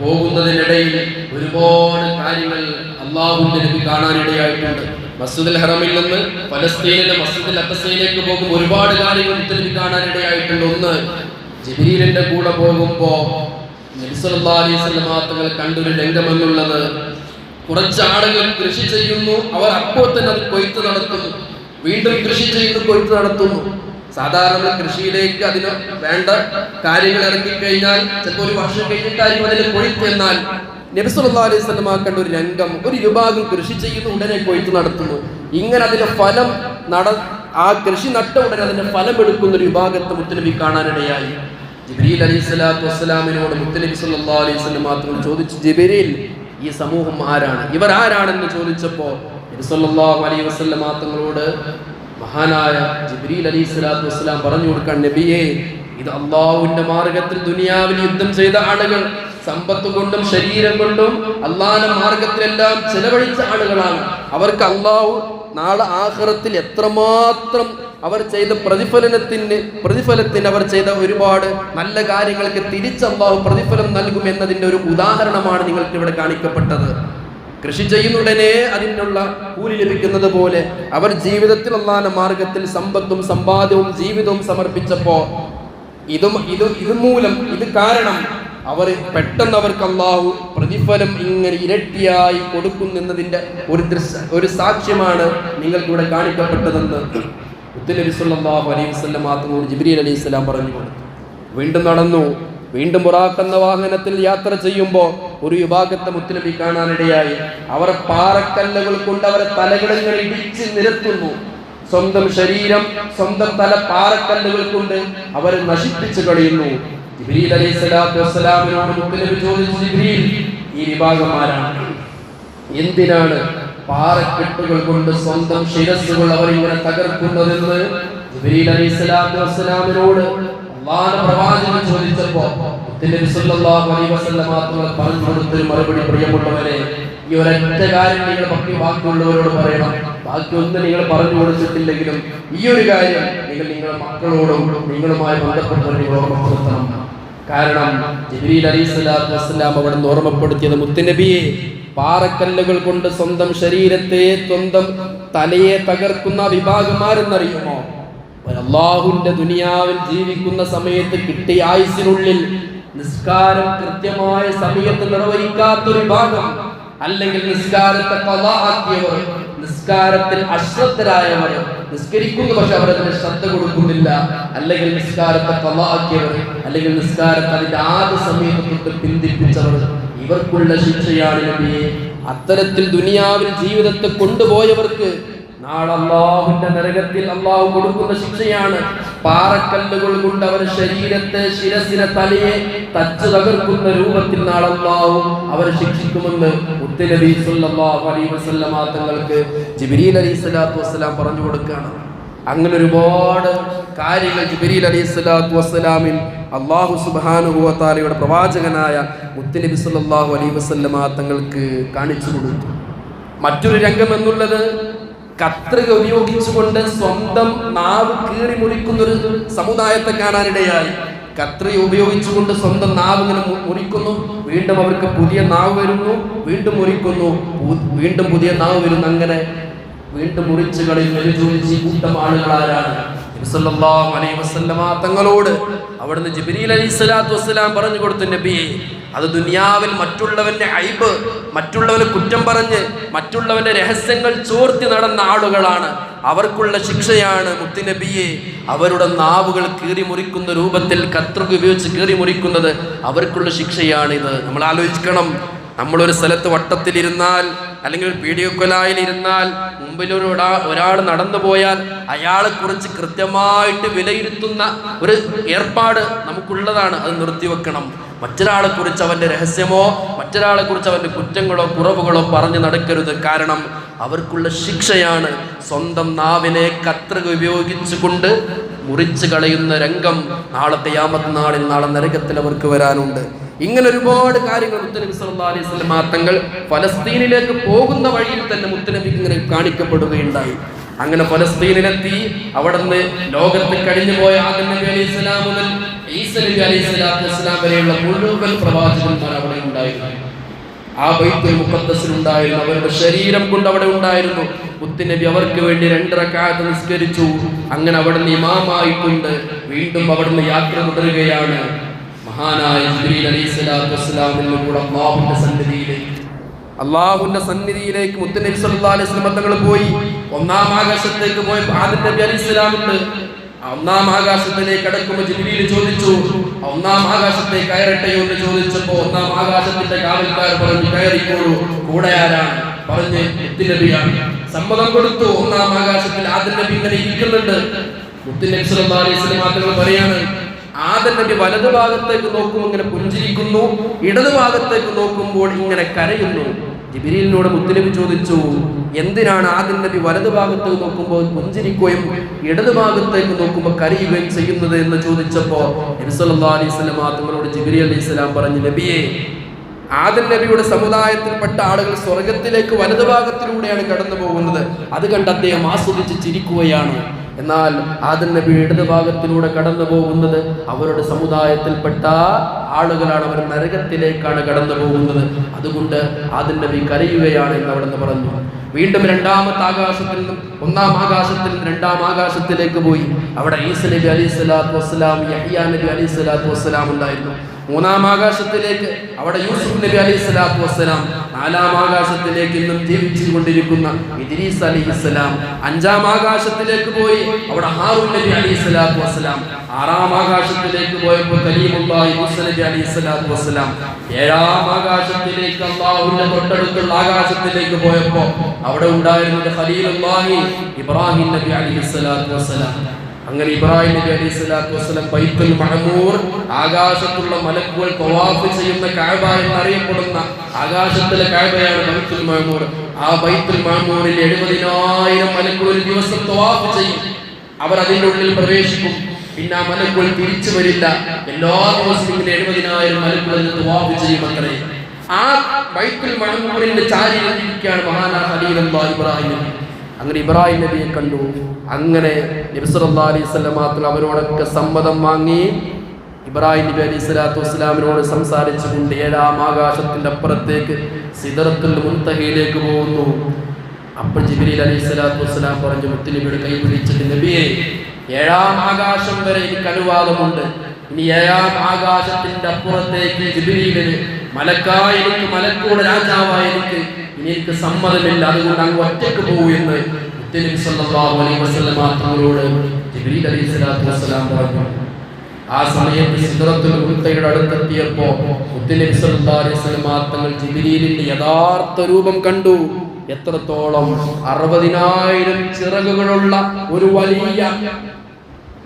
പോകുന്നതിനിടയിൽ ഒരുപാട് കാര്യങ്ങൾ അള്ളാഹുവിന്റെ നബി കാണാനിടയായിട്ടുണ്ട്. മസ്ജിദുൽ ഹറമിൽ നിന്ന് ഫലസ്തീനിലെ മസ്ജിദുൽ അക്കസയിലേക്ക് പോകും ഒരുപാട് കാര്യങ്ങൾ മുത്തനബി കാണാനിടയായിട്ടുണ്ട്. ഒന്ന് ജിബ്രീലിന്റെ കൂടെ പോകുമ്പോ നബിസല്ലാ അലൈഹി വസല്ലമ തങ്ങൾ കണ്ടൊരു രംഗമെന്നുള്ളത് കുറച്ച് കൃഷി ചെയ്യുന്നു. അവർ അപ്പോൾ തന്നെ അത് കൊയ്ത്ത് നടത്തുന്നു. വീണ്ടും കൃഷി ചെയ്യുന്നു കൊയ്ത്ത് നടത്തുന്നു. സാധാരണ കൃഷിയിലേക്ക് അതിന് വേണ്ട കാര്യങ്ങൾ ഇറക്കി കഴിഞ്ഞാൽ ചിലപ്പോൾ ഒരു വർഷം കഴിഞ്ഞിട്ടായിരിക്കും അതിന് കൊയ്ത്ത് എന്നാൽ നബിസുല്ലാ അലൈഹി സ്വലമ ഒരു രംഗം ഒരു വിഭാഗം കൃഷി ചെയ്യുന്നു ഉടനെ കൊയ്ത്ത് നടത്തുന്നു. ഇങ്ങനെ അതിന്റെ ഫലം നട ആ കൃഷി നട്ട ഉടനെ അതിന്റെ ഫലം എടുക്കുന്ന ഒരു വിഭാഗത്തെ മുത്തനബി കാണാനിടയായി. ജിബ്രീൽ അലൈഹി സ്വലാത്തു വസ്സലാമിനോട് മുത്തനബി സല്ലാ അലൈഹി സ്വലം മാത്രം ചോദിച്ചു ജിബ്രീൽ ഈ സമൂഹം ആരാണ്? ഇവർ ആരാണെന്ന് ചോദിച്ചപ്പോൾ നബി സല്ലല്ലാഹു അലൈഹി വസല്ലം തങ്ങളോട് മഹാനായ ജിബ്രീൽ അലി സ്വലാത്തു വസ്സലാം പറഞ്ഞു കൊടുക്കാൻ നബിയെ ഇത് അള്ളാഹുവിന്റെ മാർഗത്തിൽ ദുനിയാവിൽ യുദ്ധം ചെയ്ത ആളുകൾ സമ്പത്ത് കൊണ്ടും ശരീരം കൊണ്ടും അള്ളാഹിന്റെ മാർഗത്തിലെല്ലാം ചെലവഴിച്ച ആളുകളാണ്. അവർക്ക് അള്ളാഹു നാളെ ആഹ്റത്തിൽ എത്രമാത്രം അവർ ചെയ്ത പ്രതിഫലനത്തിന് പ്രതിഫലത്തിന് അവർ ചെയ്ത ഒരുപാട് നല്ല കാര്യങ്ങൾക്ക് തിരിച്ച് അള്ളാഹു പ്രതിഫലം നൽകും എന്നതിന്റെ ഒരു ഉദാഹരണമാണ് നിങ്ങൾക്ക് ഇവിടെ കാണിക്കപ്പെട്ടത്. കൃഷി ചെയ്യുന്നുടനെ അതിനുള്ള കൂലി ലഭിക്കുന്നത് പോലെ അവർ ജീവിതത്തിൽ ഒന്നാന മാർഗത്തിൽ സമ്പത്തും സമ്പാദ്യവും ജീവിതവും സമർപ്പിച്ചപ്പോ ഇതും ഇത് ഇത് മൂലം ഇത് കാരണം അവർ പെട്ടെന്ന് അവർക്ക് അള്ളാഹു പ്രതിഫലം ഇങ്ങനെ ഇരട്ടിയായി കൊടുക്കുന്നതിന്റെ ഒരു ദൃശ്യ ഒരു സാക്ഷ്യമാണ് നിങ്ങൾക്കിവിടെ കാണിക്കപ്പെട്ടതെന്ന്. മുത്തനബി സല്ലല്ലാഹു അലൈഹി വസല്ലം മാത്രമോട് ജിബ്രീൽ അലൈഹി സ്വലാം പറഞ്ഞു കൊടുത്തു. വീണ്ടും നടന്നു. വീണ്ടും ബുറാഖ് വാഹനത്തിൽ യാത്ര ചെയ്യുമ്പോൾ ഒരു വിഭാഗത്തെ മുത്തലബി കാണാനിടയായി. അവർ പാറക്കല്ലുകൾ കൊണ്ട് അവരെ തലകളിൽ ഇടിച്ച് നിരത്തുന്നു. സ്വന്തം ശരീരം സ്വന്തം തല പാറക്കല്ലുകൾ കൊണ്ട് അവരെ നശിപ്പിച്ചു കളയുന്നു. ജിബ്രീൽ അലൈഹി സ്വലാത്തു വസ്സലാമിനോട് മുത്തലബി ചോദിച്ചു ജിബ്രീൽ ഈ വിഭാഗം ആരാണ്? എന്തിനാണ് പാറക്കെട്ടുകൾ കൊണ്ട് സ്വന്തം ശിരസ്സുകൾ അവർ ഇങ്ങനെ തകർക്കുന്നതെന്ന് ജിബ്രീൽ അലൈഹി സ്വലാത്തു വസ്സലാമിനോട് അള്ളാഹുവിന്റെ പ്രവാചകൻ ചോദിച്ചപ്പോ മുത്തനബി സല്ലല്ലാഹു അലൈഹി വസല്ലം മാത്രം പറഞ്ഞു കൊടുത്തൊരു മറുപടി പ്രിയമുള്ളവരെ ഈ ഒരൊറ്റ കാര്യം നിങ്ങൾ ബാക്കി ബാക്കിയുള്ളവരോട് പറയണം. ബാക്കി നിങ്ങൾ പറഞ്ഞു കൊടുത്തിട്ടില്ലെങ്കിലും ഈ ഒരു കാര്യം നിങ്ങൾ നിങ്ങളുടെ മക്കളോടും നിങ്ങളുമായി ബന്ധപ്പെട്ടവർ ഓർമ്മപ്പെടുത്തണം കാരണം ജിബ്രീൽ അലൈഹി സ്വലാത്തു വസ്സലാം അവിടെ നിന്ന് ഓർമ്മപ്പെടുത്തിയത് മുത്തുനബിയെ പാറക്കല്ലുകൾ കൊണ്ട് സ്വന്തം ശരീരത്തെ സ്വന്തം തലയെ തകർക്കുന്ന വിഭാഗമാരെന്നറിയുമോ അള്ളാഹുന്റെ ദുനിയാവിൽ ജീവിക്കുന്ന സമയത്ത് കിട്ടിയ ആയുസിനുള്ളിൽ നിസ്കാരം കൃത്യമായ സമയത്ത് നിർവഹിക്കാത്തൊരു ഭാഗം അല്ലെങ്കിൽ നിസ്കാരത്തെ കഥാക്കിയവർ നിസ്കാരത്തിൽ അശ്രദ്ധരായവർ നിസ്കരിക്കുന്നു പക്ഷെ അവർ അതിന് ശ്രദ്ധ കൊടുക്കുന്നില്ല. അല്ലെങ്കിൽ നിസ്കാരത്തെ കഥാക്കിയവർ അല്ലെങ്കിൽ നിസ്കാരത്തെ അതിന്റെ ആദ്യ സമയത്ത് തൊട്ട് പിന്തിപ്പിച്ചവർ ഇവർക്കുള്ള ശിക്ഷയാണ് നബിയെ അത്തരത്തിൽ ദുനിയാവിൽ ജീവിതത്തെ കൊണ്ടുപോയവർക്ക് നാളെ അള്ളാഹുവിന്റെ നരകത്തിൽ അള്ളാഹു കൊടുക്കുന്ന ശിക്ഷയാണ്. പാറക്കല്ലുകൾ കൊണ്ട് അവർ ശരീരത്തെ ശിരസിനെ തലയെ തച്ചു തകർക്കുന്ന രൂപത്തിൽ നാളെ അള്ളാഹു അവരെ ശിക്ഷിക്കുമെന്ന് മുത്തനബി സല്ലല്ലാഹു അലൈഹി വസല്ലമ തങ്ങൾക്ക് ജിബ്രീൽ അലൈഹി സ്വലാത്തു വസ്സലാം പറഞ്ഞു കൊടുക്കുകയാണ്. അങ്ങനെ ഒരുപാട് കാര്യങ്ങൾ ജിബ്രീൽ അലൈഹി സ്വലാത്തു വസ്സലാമിൽ അള്ളാഹു തആലയുടെ പ്രവാചകനായ മുത്തനബി സല്ലല്ലാഹു അലൈഹി വസല്ലമ തങ്ങൾക്ക് കാണിച്ചു കൊടുത്തു. മറ്റൊരു രംഗം എന്നുള്ളത് കത്രിക ഉപയോഗിച്ചുകൊണ്ട് സ്വന്തം നാവ് കീറി മുറിക്കുന്ന ഒരു സമുദായത്തെ കാണാനിടയായി. കത്രിക ഉപയോഗിച്ചുകൊണ്ട് സ്വന്തം നാവ് ഇങ്ങനെ മുറിക്കുന്നു. വീണ്ടും അവർക്ക് പുതിയ നാവ് വരുന്നു. വീണ്ടും മുറിക്കുന്നു. വീണ്ടും പുതിയ നാവ് വരുന്നു. അങ്ങനെ വീണ്ടും മുറിച്ച് ഒരു ചോദിച്ച് കൂട്ടം ആളുകളാരാണ് തങ്ങളോട് അവിടുന്ന് ജിബ്രീൽ അലി സ്വലാത്തു വസ്സലാം പറഞ്ഞു കൊടുത്തു നബിയെ അത് ദുനിയാവിൽ മറ്റുള്ളവന്റെ അയ്ബ് മറ്റുള്ളവനെ കുറ്റം പറഞ്ഞ് മറ്റുള്ളവന്റെ രഹസ്യങ്ങൾ ചോർത്തി നടന്ന ആളുകളാണ്. അവർക്കുള്ള ശിക്ഷയാണ് മുത്തുനബിയെ അവരുടെ നാവുകൾ കീറി മുറിക്കുന്ന രൂപത്തിൽ കത്രിക ഉപയോഗിച്ച് കീറി മുറിക്കുന്നത് അവർക്കുള്ള ശിക്ഷയാണിത് നമ്മൾ ആലോചിക്കണം. നമ്മളൊരു സ്ഥലത്ത് വട്ടത്തിലിരുന്നാൽ അല്ലെങ്കിൽ ഒരു വീഡിയോ ഇരുന്നാൽ മുമ്പിൽ ഒരു ഒരാൾ നടന്നു പോയാൽ അയാളെ കുറിച്ച് കൃത്യമായിട്ട് വിലയിരുത്തുന്ന ഒരു ഏർപ്പാട് നമുക്കുള്ളതാണ്. അത് നിർത്തിവെക്കണം. മറ്റൊരാളെ കുറിച്ച് അവന്റെ രഹസ്യമോ മറ്റൊരാളെ കുറിച്ച് അവന്റെ കുറ്റങ്ങളോ കുറവുകളോ പറഞ്ഞു നടക്കരുത്. കാരണം അവർക്കുള്ള ശിക്ഷയാണ് സ്വന്തം നാവിനെ കത്രിക ഉപയോഗിച്ചുകൊണ്ട് മുറിച്ചു കളയുന്ന രംഗം നാളെ യാമത്ത് നാളിൽ നാളെ നരകത്തിൽ അവർക്ക് വരാനുണ്ട്. ഇങ്ങനെ ഒരുപാട് കാര്യങ്ങൾ മുത്തനബി സല്ലാ അലൈഹി സ്വലം തങ്ങൾ ഫലസ്തീനിലേക്ക് പോകുന്ന വഴിയിൽ തന്നെ മുത്തനബി ഇങ്ങനെ കാണിക്കപ്പെടുകയുണ്ടായി. അങ്ങനെ ഫലസ്തീനിലെത്തി. അവിടുന്ന് ലോകത്ത് കഴിഞ്ഞു പോയ വരെയുള്ള മുഴുവൻ പ്രവാചകന്മാർ അവിടെ ഉണ്ടായിരുന്നു. ആ ബൈത്തുൽ മുഖദ്ദസിൽ ഉണ്ടായിരുന്നു. അവരുടെ ശരീരം കൊണ്ട് അവിടെ ഉണ്ടായിരുന്നു. മുത്തുനബി അവർക്ക് വേണ്ടി രണ്ടരക്കാലത്ത് നിസ്കരിച്ചു. അങ്ങനെ അവിടുന്ന് ഇമാമായിക്കൊണ്ട് വീണ്ടും അവിടുന്ന് യാത്ര തുടരുകയാണ്. മഹാനായ അലൈഹി സ്വലാത്തു വസ്സലാമിന്റെ കൂടെ അള്ളാഹുവിന്റെ സന്നിധിയിലേക്ക് അള്ളാഹുവിന്റെ സന്നിധിയിലേക്ക് മുത്തനബി സല്ലല്ലാഹു അലൈഹി തങ്ങൾ പോയി. ഒന്നാം ആകാശത്തേക്ക് പോയി ആദം നബി അലി ഒന്നാം ആകാശത്തിലേക്ക് കടക്കുമ്പോൾ ജിബിലിയിൽ ചോദിച്ചു ഒന്നാം ആകാശത്തെ കയറട്ടെയോ? എന്ന് ചോദിച്ചപ്പോ ഒന്നാം ആകാശത്തിന്റെ കാവൽക്കാർ പറഞ്ഞു കയറിക്കോളൂ കൂടെ ആരാണ്? പറഞ്ഞ് മുത്തുനബിയാണ് സമ്മതം കൊടുത്തു ഒന്നാം ആകാശത്തിൽ ആദ്യ നബി ഇങ്ങനെ ഇരിക്കുന്നുണ്ട്. മുത്തുനബി സല്ലല്ലാഹു അലൈഹി തങ്ങൾ പറയാണ് ആദം നബി വലതുഭാഗത്തേക്ക് നോക്കുമ്പോൾ ഇങ്ങനെ പുഞ്ചിരിക്കുന്നു. ഇടതുഭാഗത്തേക്ക് നോക്കുമ്പോൾ ഇങ്ങനെ കരയുന്നു. ജിബിരിലിനോട് മുത്തലബി ചോദിച്ചു എന്തിനാണ് ആദ്യം നബി വലതു ഭാഗത്തേക്ക് നോക്കുമ്പോൾ പുഞ്ചിരിക്കുകയും ഇടതു ഭാഗത്തേക്ക് നോക്കുമ്പോൾ കരയുകയും ചെയ്യുന്നത് എന്ന് ചോദിച്ചപ്പോ നബി സല്ലല്ലാഹു അലൈഹി ജിബിരി അലൈഹി സ്വലാം പറഞ്ഞു നബിയെ ആദൻ നബിയുടെ സമുദായത്തിൽപ്പെട്ട ആളുകൾ സ്വർഗത്തിലേക്ക് വലതുഭാഗത്തിലൂടെയാണ് കടന്നു പോകുന്നത് അത് കണ്ട് അദ്ദേഹം ആസ്വദിച്ച് ചിരിക്കുകയാണ്. എന്നാൽ ആദൻ നബി ഇടതുഭാഗത്തിലൂടെ കടന്നു പോകുന്നത് അവരുടെ സമുദായത്തിൽപ്പെട്ട ആളുകളാണ്. അവർ നരകത്തിലേക്കാണ് കടന്നു പോകുന്നത് അതുകൊണ്ട് ആദൻ നബി കരയുകയാണ് എന്ന് അവിടെ നിന്ന് പറഞ്ഞു. വീണ്ടും രണ്ടാമത്തെ ആകാശത്തിൽ നിന്നും ഒന്നാം ആകാശത്തിൽ നിന്ന് രണ്ടാം ആകാശത്തിലേക്ക് പോയി. അവിടെ ഈസ നബി അലൈഹി സ്വലാത്തു വസ്സലാം യഹ്യാ നബി അലൈഹി സ്വലാത്തു വസ്സലാം ഉണ്ടായിരുന്നു. മൂന്നാം ആകാശത്തിലേക്ക് അവിടെ യൂസുഫ് നബി അലൈഹി സ്വലാത്തു വസ്സലാം നാലാം ആകാശത്തിലേക്ക് ഇന്നും ജീവിച്ചു കൊണ്ടിരിക്കുന്ന ഇദ്രീസ് അലൈഹി സ്വലാം അഞ്ചാം ആകാശത്തിലേക്ക് പോയി അവിടെ ഹാറൂൻ നബി അലൈഹി സ്വലാത്തു വസ്സലാം ആറാം ആകാശത്തിലേക്ക് പോയപ്പോൾ കലീമുല്ലാഹി മൂസ നബി അലൈഹി സ്വലാത്തു വസ്സലാം ഏഴാം ആകാശത്തിലേക്ക് അള്ളാഹുവിന്റെ തൊട്ടടുത്തുള്ള ആകാശത്തിലേക്ക് പോയപ്പോൾ അവിടെ ഉണ്ടായിരുന്നത് ഖലീലുല്ലാഹി ഇബ്രാഹിം നബി അലൈഹി സ്വലാത്തു വസ്സലാം അങ്ങനെ ഇബ്രാഹിം നബി അലൈഹി സ്വലാത്തു വസ്സലാം ബൈത്തുൽ മഹമൂർ ആകാശത്തുള്ള മലക്കുകൾ തവാഫ് ചെയ്യുന്ന കഅബ എന്നറിയപ്പെടുന്ന ആകാശത്തിലെ കഅബയാണ് ബൈത്തുൽ മഹമൂർ ആ ബൈത്തുൽ മഹമൂറിൽ എഴുപതിനായിരം മലക്കുകൾ ഒരു ദിവസം തവാഫ് ചെയ്യും. അവർ അതിന്റെ ഉള്ളിൽ പ്രവേശിക്കും. പിന്നെ ആ മലക്കുകൾ തിരിച്ചു വരില്ല. എല്ലാ ദിവസവും എഴുപതിനായിരം മലക്കുകൾ തവാഫ് ചെയ്യും അത്രേ. ആ ബൈത്തുൽ മഹമൂറിന്റെ ചാരിയിലിരിക്കുകയാണ് മഹാനാ ഖലീലുല്ലാഹി ഇബ്രാഹിം. നബി അങ്ങനെ ഇബ്രാഹിം നബിയെ കണ്ടു. അങ്ങനെ അലൈഹി അവരോടൊക്കെ സമ്മതം വാങ്ങി ഇബ്രാഹിം നബി അലൈഹി സ്വലാത്തു വസ്സലാമിനോട് സംസാരിച്ചുകൊണ്ട് ഏഴാം ആകാശത്തിന്റെ അപ്പുറത്തേക്ക് സിദറത്തുൽ മുൻതഹയിലേക്ക് പോകുന്നു അപ്പോൾ ജിബ്രീൽ അലൈഹി സ്വലാത്തു വസ്സലാം പറഞ്ഞു മുത്തുനബിയുടെ കൈ പിടിച്ചിട്ട് നബിയെ ഏഴാം ആകാശം വരെ എനിക്ക് അനുവാദമുണ്ട്. ഇനി ഏഴാം ആകാശത്തിന്റെ അപ്പുറത്തേക്ക് ജിബ്രീലിന് മലക്കായ എനിക്ക് മലക്കൂടെ രാജാവായ എനിക്ക് എനിക്ക് സമ്മതമില്ല അതുകൊണ്ട് അങ്ങ് ഒറ്റയ്ക്ക് പോകൂ എന്ന് മുത്തനബി സല്ലല്ലാഹു അലൈഹി വസല്ലം തങ്ങളോട് ജിബ്രീൽ അലൈഹി സ്വലാത്തു വസ്സലാം പറഞ്ഞു. ആ സമയത്ത് സിദ്റത്തുൽ മുൻതയുടെ അടുത്തെത്തിയപ്പോ മുത്തനബി സല്ലല്ലാഹു അലൈഹി വസല്ലം തങ്ങൾ ജിബ്രീലിന്റെ യഥാർത്ഥ രൂപം കണ്ടു. എത്രത്തോളം അറുപതിനായിരം ചിറകുകളുള്ള ഒരു വലിയ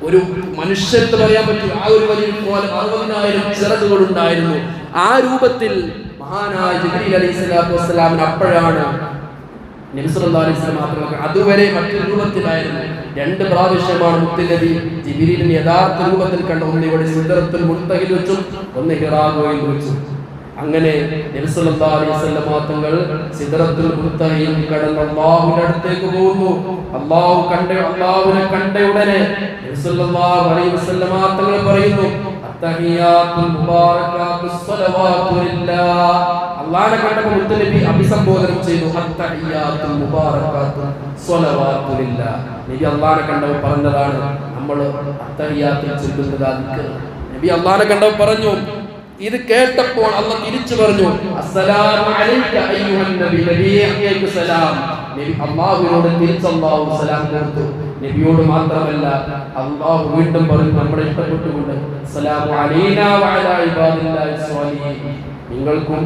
ഒരു മനുഷ്യത്ത് പറയാൻ പറ്റും ആ ഒരു വലിയ പോലെ അറുപതിനായിരം ചിറകുകൾ ഉണ്ടായിരുന്നു ആ രൂപത്തിൽ മഹാനായ ജിബ്രീൽ അലൈഹി സ്വലാത്തു വസ്സലാമിന് അപ്പോഴാണ് മാത്രമല്ല അതുവരെ മറ്റൊരു രൂപത്തിലായിരുന്നു. രണ്ട് പ്രാവശ്യമാണ് മുത്തുനബി ജിബിരിലിന് യഥാർത്ഥ രൂപത്തിൽ കണ്ട ഒന്ന് ഇവിടെ സുന്ദരത്തിൽ മുൻതഹിൽ വെച്ചും ഒന്ന് ഹിറാഗോയിൽ വെച്ചും. അങ്ങനെ തങ്ങൾ സിദ്റത്തുൽ മുൻതഹിൽ കടന്ന് അള്ളാഹുവിന്റെ അടുത്തേക്ക് പോകുന്നു. അല്ലാഹു കണ്ട അള്ളാഹുവിനെ കണ്ട ഉടനെ തങ്ങൾ പറയുന്നു ലില്ലാഹ് കണ്ടപ്പോൾ അഭിസംബോധന ചെയ്തു നബി പറഞ്ഞതാണ് നമ്മൾ നബി പറഞ്ഞു ഇത് കേട്ടപ്പോൾ അള്ള തിരിച്ചു പറഞ്ഞു അസ്സലാമു അലൈക സലാം. നബി അള്ളാഹുവിനോട് തിരിച്ചല്ലാഹു സലാം നേർത്തു. നബിയോട് മാത്രമല്ല അള്ളാഹു വീണ്ടും പറഞ്ഞു നമ്മളെ ഇഷ്ടപ്പെട്ടുകൊണ്ട് നിങ്ങൾക്കും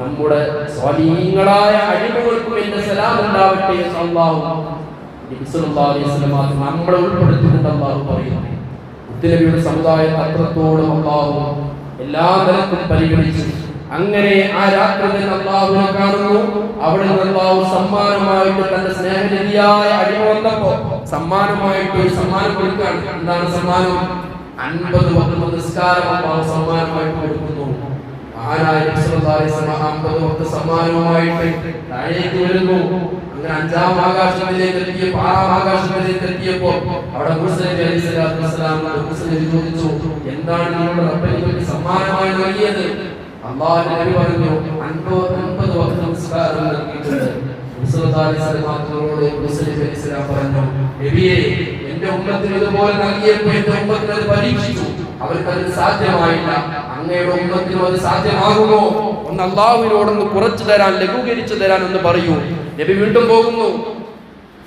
നമ്മുടെ സ്വാലീങ്ങളായ അടിമകൾക്കും എന്റെ സലാം ഉണ്ടാവട്ടെ എന്ന് അള്ളാഹു നമ്മളെ ഉൾപ്പെടുത്തിക്കൊണ്ട് അള്ളാഹു പറയുന്നു. മുത്തുനബിയുടെ സമുദായത്തെ അത്രത്തോളം അള്ളാഹു എല്ലാ തരത്തിലും പരിഗണിച്ചു. അങ്ങനെ ആ രാത്രി തന്നെ അള്ളാഹുവിനെ കാണുന്നു. അവിടെ നിന്ന് അള്ളാഹു സമ്മാനമായിട്ട് തന്റെ സ്നേഹനിധിയായ അടിമ വന്നപ്പോ സമ്മാനമായിട്ട് ഒരു സമ്മാനം കൊടുക്കുകയാണ്. എന്താണ് സമ്മാനം? അൻപത് വക്ത നിസ്കാരം അള്ളാഹു സമ്മാനമായിട്ട് കൊടുക്കുന്നു. അമ്പത് വക്ത സമ്മാനവുമായിട്ട് താഴേക്ക് വരുന്നു. അങ്ങനെ അഞ്ചാം ആകാശത്തിലേക്ക് എത്തിയപ്പോ ആറാം ആകാശത്തിലേക്ക് എത്തിയപ്പോ അവിടെ ചോദിച്ചു എന്താണ് നിങ്ങളുടെ റബ്ബ് നിങ്ങൾക്ക് സമ്മാനമായി നൽകിയത്? അള്ളാഹു നബി പറഞ്ഞു പറഞ്ഞു ഇതുപോലെ ഒന്ന് കുറച്ചു തരാൻ ലഘൂകരിച്ചു തരാൻ എന്ന് പറയൂ. നബി വീണ്ടും പോകുന്നു.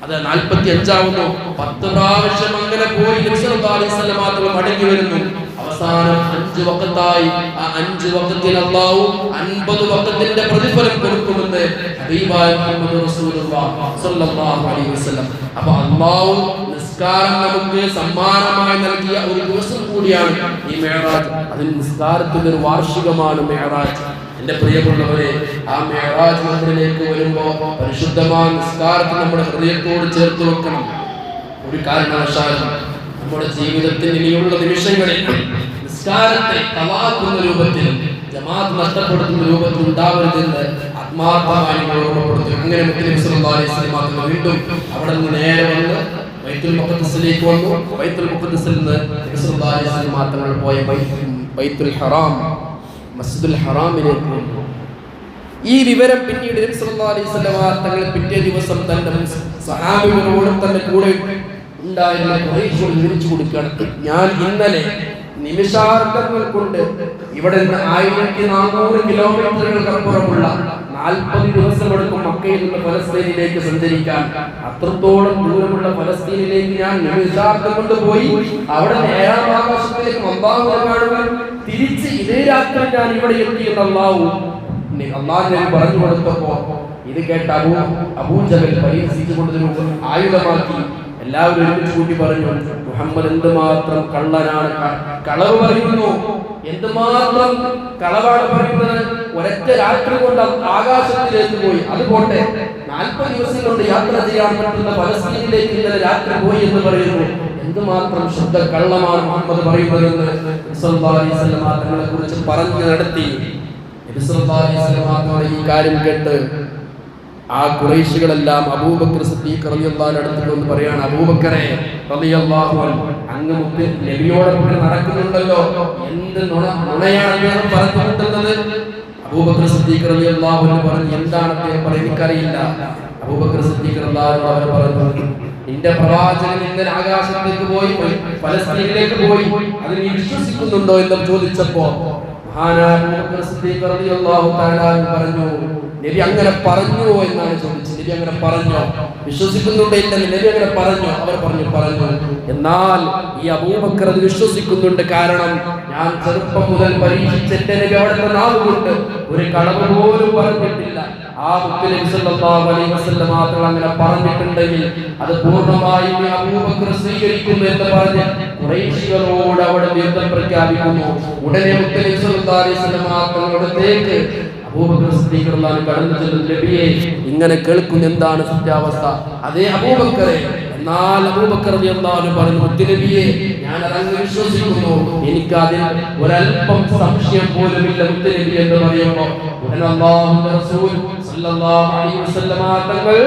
അത് നാൽപ്പത്തി അഞ്ചാവുന്നു പത്ത് പ്രാവശ്യം അങ്ങനെ പോയി മടങ്ങി വരുന്നു. അവസാനം അഞ്ച് വക്കത്തായി. ആ അഞ്ച് വക്കത്തിൽ അള്ളാഹു അൻപത് വക്കത്തിന്റെ പ്രതിഫലം കൊടുക്കുമെന്ന് ഹബീബായ മുഹമ്മദ് റസൂലുള്ളാഹി സ്വല്ലല്ലാഹു അലൈഹി വസല്ലം. അപ്പൊ അള്ളാഹു നിസ്കാരം നമുക്ക് സമ്മാനമായി നൽകിയ ഒരു ദിവസം കൂടിയാണ് ഈ മേറാജ്. അതിന് നിസ്കാരത്തിന്റെ ഒരു വാർഷികമാണ് മേറാജ്. എന്റെ പ്രിയപ്പെട്ടവരെ ആ മേറാജ് നമ്മളിലേക്ക് വരുമ്പോ പരിശുദ്ധമായ നിസ്കാരത്തെ നമ്മുടെ ഹൃദയത്തോട് ചേർത്ത് വെക്കണം. ഒരു കാരണവശാലും നമ്മുടെ ജീവിതത്തിൽ ഇനിയുള്ള നിമിഷങ്ങളിൽ നിസ്കാരത്തെ തവാക്കുന്ന രൂപത്തിൽ ജമാഅത്ത് നഷ്ടപ്പെടുത്തുന്ന രൂപത്തിൽ ഉണ്ടാവരുതെന്ന് ആത്മാർത്ഥമായി ഓർമ്മപ്പെടുത്തി അങ്ങനെ മാത്രം വീണ്ടും അവിടെ നിന്ന് നേരെ വന്ന് ബൈത്തുൽ മുഖദ്ദസിലേക്ക് വന്നു. ബൈത്തുൽ മുഖദ്ദസിൽ നിന്ന് മാത്രങ്ങൾ പോയ ബൈത്തുൽ ഹറാം മസ്ജിദുൽ ഹറാമിലേക്ക് വന്നു. ഈ വിവരം പിന്നീട് തങ്ങൾ പിറ്റേ ദിവസം തന്റെ സഹാബികളോടും തന്റെ കൂടെ ഉണ്ടായിരുന്ന പ്രതീക്ഷകൾ വിവരിച്ചു കൊടുക്കുകയാണ്. ഞാൻ ഇന്നലെ നിമിഷാർദ്ധങ്ങൾ കൊണ്ട് ഇവിടെ നിന്ന് ആയിരത്തി നാനൂറ് കിലോമീറ്ററുകൾക്ക് അപ്പുറമുള്ള നാൽപ്പത് ദിവസം എടുക്കും മക്കയിൽ നിന്ന് ഫലസ്തീനിലേക്ക് സഞ്ചരിക്കാൻ അത്രത്തോളം ദൂരമുള്ള ഫലസ്തീനിലേക്ക് ഞാൻ നിമിഷാർത്ഥം കൊണ്ട് പോയി അവിടെ ഏഴാം ആകാശത്തിലേക്ക് കാണുവാൻ തിരിച്ച് ഇതേ രാത്രി ഞാൻ ഇവിടെ എത്തിയെന്ന് അള്ളാഹു. ഞാൻ പറഞ്ഞു കൊടുത്തപ്പോ ഇത് കേട്ട അബൂ അബൂജകൾ പരിഹസിച്ചുകൊണ്ട് ആയുധമാക്കി എല്ലാവരും ഒരുമിച്ച് കൂട്ടി പറഞ്ഞു മുഹമ്മദ് എന്തുമാത്രം കള്ളനാണ് കളവ് പറയുന്നു. എന്തുമാത്രം കളവാണ് പറയുന്നത്. ഒരൊറ്റ രാത്രി കൊണ്ട് ആകാശത്തിലേക്ക് പോയി. അത് പോട്ടെ. നാൽപ്പത് ദിവസം കൊണ്ട് യാത്ര ചെയ്യാൻ പറ്റുന്ന പലസ്തീനിലേക്ക് ഇന്നലെ രാത്രി പോയി എന്ന് പറയുന്നു. എന്തുമാത്രം ശുദ്ധ കള്ളമാണ് മുഹമ്മദ് പറയുന്നതെന്ന് തങ്ങളെ കുറിച്ച് പറഞ്ഞു നടത്തി. ഈ കാര്യം കേട്ട് ആ കുറേശികളെല്ലാം അബൂബക്കർ സദ്ദീഖ് റളിയല്ലാഹു അൻഹു വന്ന് പറയാണ്. അബൂബക്കറെ റളിയല്ലാഹു അങ്ങ് മുത്ത് നബിയോടൊപ്പം നടക്കുന്നുണ്ടല്ലോ. എന്ത് നുണ നുണയാണ് അദ്ദേഹം പറഞ്ഞുകൊണ്ടുള്ളത് അബൂബക്കർ സദ്ദീഖ് റളിയല്ലാഹു അൻഹു പറഞ്ഞു എന്താണ് അദ്ദേഹം പറയുന്നത്? എനിക്കറിയില്ല. അബൂബക്കർ സദ്ദീഖ് റളിയല്ലാഹു അൻഹു പറഞ്ഞു നിന്റെ പ്രവാചകൻ ഇന്നലെ ആകാശത്തേക്ക് പോയി ഫലസ്തീനിലേക്ക് പോയി അത് നീ വിശ്വസിക്കുന്നുണ്ടോ? എന്ന് ചോദിച്ചപ്പോ മഹാനായ അബൂബക്കർ സദ്ദീഖ് റളിയല്ലാഹു തആല പറഞ്ഞു നബി അങ്ങനെ പറഞ്ഞോ എന്നാണ് ചോദിച്ചത്. നബി അങ്ങനെ പറഞ്ഞോ? വിശ്വസിക്കുന്നുണ്ട് ഇല്ലെന്ന് നബി അങ്ങനെ പറഞ്ഞോ? അവർ പറഞ്ഞു പറഞ്ഞു. എന്നാൽ ഈ അബൂബക്കർ അത് വിശ്വസിക്കുന്നുണ്ട്. കാരണം ഞാൻ ചെറുപ്പം മുതൽ പരീക്ഷിച്ച എന്റെ നബി അവിടുത്തെ നാവുകൊണ്ട് ഒരു കളവ് പോലും പറഞ്ഞിട്ടില്ല. ആ മുത്ത് നബി സല്ലല്ലാഹു അലൈഹി മാത്രം അങ്ങനെ പറഞ്ഞിട്ടുണ്ടെങ്കിൽ അത് പൂർണമായും അബൂബക്കർ സ്വീകരിക്കുന്നു എന്ന് പറഞ്ഞ് ഖുറൈശികളോട് അവിടെ യുദ്ധം പ്രഖ്യാപിക്കുന്നു. ഉടനെ മുത്ത് നബി സല്ലല്ലാഹു അലൈഹി റളിയല്ലാഹു അൻഹു കടന്നു നബിയെ ഇങ്ങനെ കേൾക്കുന്ന എന്താണ് സത്യാവസ്ഥ? അതേ അബൂബക്കറെ. എന്നാൽ അബൂബക്കർ അൻഹു പറഞ്ഞു മുത്തുനബിയെ ഞാൻ വിശ്വസിക്കുന്നു. എനിക്ക് അതിൽ ഒരല്പം സംശയം പോലുമില്ല മുത്തുനബി എന്ന് പറയുമ്പോൾ. സല്ലല്ലാഹു അലൈഹി വസല്ലമ തങ്ങൾ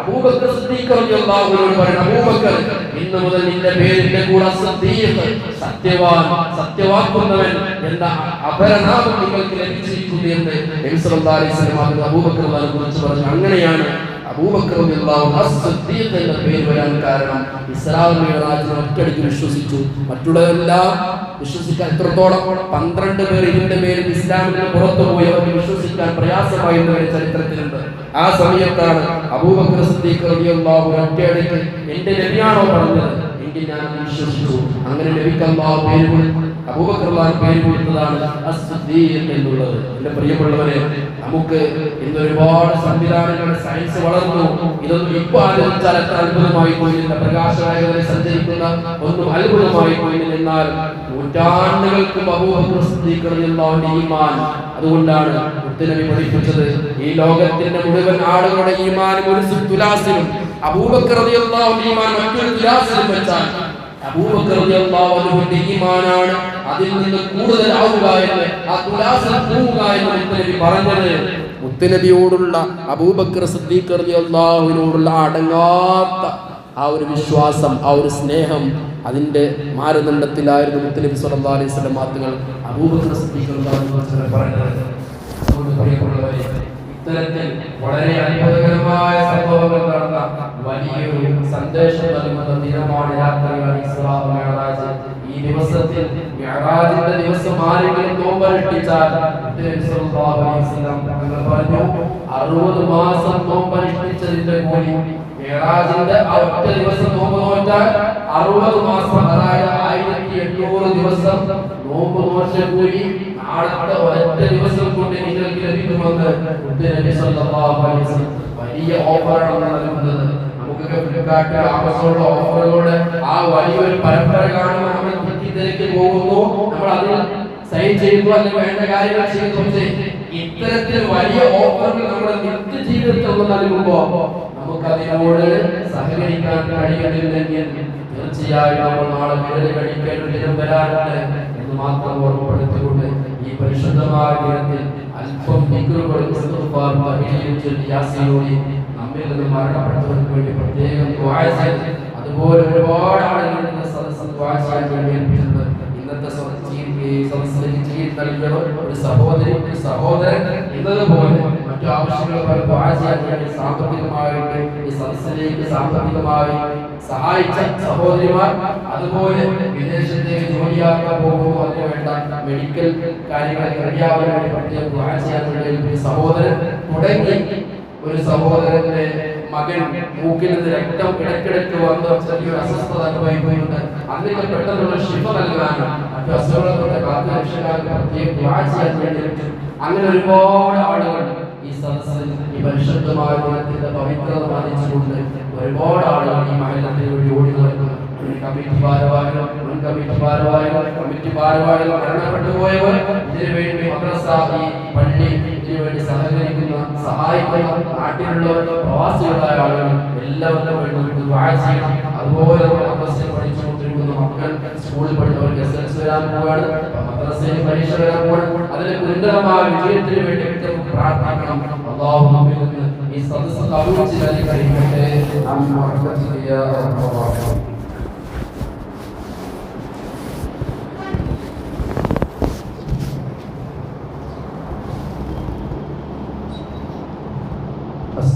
അബൂബക്കർ സിദ്ദീഖ് അൻഹു അബൂബക്കർ നിന്റെ പേരിന്റെ കൂടെ സിദ്ദീഖ് സത്യവാൻ നബി അലൈഹി വസല്ലമ പറഞ്ഞു. അങ്ങനെയാണ് അബൂബക്കർ എന്ന പേര് വരാൻ കാരണം ഇസ്രാ മിഅ്റാജിനെ ഒറ്റയടിക്ക് വിശ്വസിച്ചു. മറ്റുള്ളവരെല്ലാം വിശ്വസിക്കാൻ എത്രത്തോളം? പന്ത്രണ്ട് പേർ ഇതിന്റെ പേരിൽ ഇസ്ലാമിൽ നിന്ന് പുറത്തു പോയി അവർക്ക് വിശ്വസിക്കാൻ പ്രയാസമായി എന്ന് ചരിത്രത്തിലുണ്ട്. ആ സമയത്താണ് അബൂബക്കർ സിദ്ദീഖ് റളിയല്ലാഹു ഒറ്റയടിക്ക് എന്റെ നബിയാണോ പറഞ്ഞത്? എങ്കിൽ ഞാൻ വിശ്വസിച്ചു. അങ്ങനെ ലഭിക്കാൻ പേര് കൊടുത്തു അബൂബക്കർ അള്ളാഹു പേര് കൊടുത്തതാണ് എന്നുള്ളത്. എന്റെ പ്രിയമുള്ളവരെ നമുക്ക് ഇന്ന് ഒരുപാട് സംവിധാനങ്ങളുടെ സയൻസ് വളർന്നു. ഇതൊന്നും ഇപ്പൊ ആലോചിച്ചാൽ എത്ര അത്ഭുതമായി പോയില്ല പ്രകാശനായകരെ സഞ്ചരിക്കുന്ന ഒന്നും അത്ഭുതമായി പോയില്ല എന്നാൽ നൂറ്റാണ്ടുകൾക്കും ഈമാൻ. അതുകൊണ്ടാണ് മുത്തുനബി പഠിപ്പിച്ചത്. ഈ ലോകത്തിന്റെ മുഴുവൻ ആളുകളുടെ ഈമാനും ഒരു തുലാസിലും അബൂബക്കർ മറ്റൊരു തുലാസിലും വെച്ചാൽ അൻഹുവിന്റെ ഈമാനാണ് അതിൽ നിന്ന് കൂടുതൽ ആവുക എന്ന് ആ തുലാസം പോവുക എന്ന് മുത്തുനബി പറഞ്ഞത്. മുത്തുനബിയോടുള്ള അബൂബക്കർ സിദ്ദീഖ് റളിയല്ലാഹുവിനോടുള്ള അടങ്ങാത്ത ആ ഒരു വിശ്വാസം ആ ഒരു സ്നേഹം അതിന്റെ മാനദണ്ഡത്തിലായിരുന്നു മുത്തലബി സല്ലാ അലൈഹി വസല്ലം മാത്തുകൾ അബൂബക്കർ സിദ്ദീഖ് പറഞ്ഞത്. ഇത്തരത്തിൽ വളരെ അത്ഭുതകരമായ സംഭവങ്ങൾ നടന്ന വലിയൊരു സന്ദേശം നൽകുന്ന ദിനമാണ് യാത്രയാണ് ഇസ്രാ മിഅ്റാജ് ഈ ദിവസത്തിൽ മിഅ്റാജിന്റെ ദിവസം ആരെങ്കിലും നോമ്പനുഷ്ഠിച്ചാൽ പറഞ്ഞു 60 മാസം നോമ്പനുഷ്ഠിച്ചതിന്റെ കൂലി മിഅ്റാജിന്റെ ആ ഒറ്റ ദിവസം നോമ്പ് നോറ്റാൽ 60 മാസം അതായത് 1800 ദിവസം നോമ്പ് നോറ്റ കൂലി നാളത്തെ ഒരൊറ്റ ദിവസം കൊണ്ട് നിങ്ങൾക്ക് ലഭിക്കുമെന്ന് വലിയ ഓഫറാണ് നൽകുന്നത്. നമുക്കൊക്കെ ഫ്ലിപ്കാർട്ട് ഓഫറുകളുടെ ആ വലിയൊരു പരമ്പര കാണുമ്പോൾ നമ്മൾ തെറ്റിദ്ധരിക്ക് പോകുന്നു. നമ്മൾ അതിൽ സൈൻ ചെയ്യുന്നു അല്ലെങ്കിൽ വേണ്ട കാര്യങ്ങൾ ചെയ്യുന്നു. പക്ഷേ ഇത്തരത്തിൽ വലിയ ഓഫറുകൾ നമ്മുടെ നിത്യ ജീവിതത്തിൽ നൽകുമ്പോൾ നമുക്ക് അതിനോട് സഹകരിക്കാൻ കഴിയുന്നില്ലെങ്കിൽ തീർച്ചയായും നമ്മൾ നാളെ വിരൽ കഴിക്കേണ്ട ദിനം വരാറുണ്ട് എന്ന് മാത്രം ഓർമ്മപ്പെടുത്തിക്കൊണ്ട് ഈ പരിശുദ്ധമായ ദിനത്തിൽ അല്പം തഹ്ലീലും ചൊല്ലി യാസീനോടി നമ്മിൽ നിന്ന് മരണപ്പെട്ടവർക്ക് വേണ്ടി പ്രത്യേകം അതുപോലെ ഒരുപാട് ആളുകൾ സദസ്സിൽ ചെയ്യാൻ വേണ്ടി ഏൽപ്പിച്ചിട്ടുണ്ട്. ഇന്നത്തെ സദസ്സിലേക്ക് ചെയ്ത് നൽകിയ ഒരു സഹോദരി ഒരു സഹോദരൻ എന്നതുപോലെ മറ്റു ആവശ്യങ്ങൾ ചെയ്യാൻ വേണ്ടി സാമ്പത്തികമായിട്ട് ഈ സദസ്സിലേക്ക് സാമ്പത്തികമായി സഹായിച്ച സഹോദരിമാർ അതുപോലെ വിദേശത്തേക്ക് ജോലിയാക്കാൻ പോകുമ്പോൾ അതിന് വേണ്ട മെഡിക്കൽ കാര്യങ്ങൾ കഴിയാവാൻ വേണ്ടി പ്രത്യേകം ചെയ്യാൻ സഹോദരൻ തുടങ്ങി. ഒരു സഹോദരന്റെ മകൻ മൂക്കിൽ നിന്ന് രക്തം ഇടയ്ക്കിടയ്ക്ക് വന്ന് ചെറിയ അസ്വസ്ഥത അനുഭവിക്കുന്നുണ്ട്. അതിനൊക്കെ പെട്ടെന്നുള്ള ശിഫ നൽകാനും മറ്റു അസുഖങ്ങളെ കാത്തു രക്ഷിക്കാൻ പ്രത്യേകം ചെയ്യാൻ അങ്ങനെ ഒരുപാട് ആളുകൾ ഈ സദസ്സിൽ ഈ പരിശുദ്ധമായ ദിനത്തിന്റെ പവിത്രത പാലിച്ചുകൊണ്ട് ഒരുപാട് ആളുകൾ ഈ മഹിളത്തിൽ വഴി ഓടി നടക്കുന്നു. കമ്മിറ്റി അതുപോലെ മദ്രസയിൽ പഠിച്ചുകൊണ്ടിരിക്കുന്ന അതിന്റെ പ്രാർത്ഥിക്കണം അള്ളാഹു ഈ സദസ്സ് കവിച്ച് വറഹ്മത്തുള്ളാഹി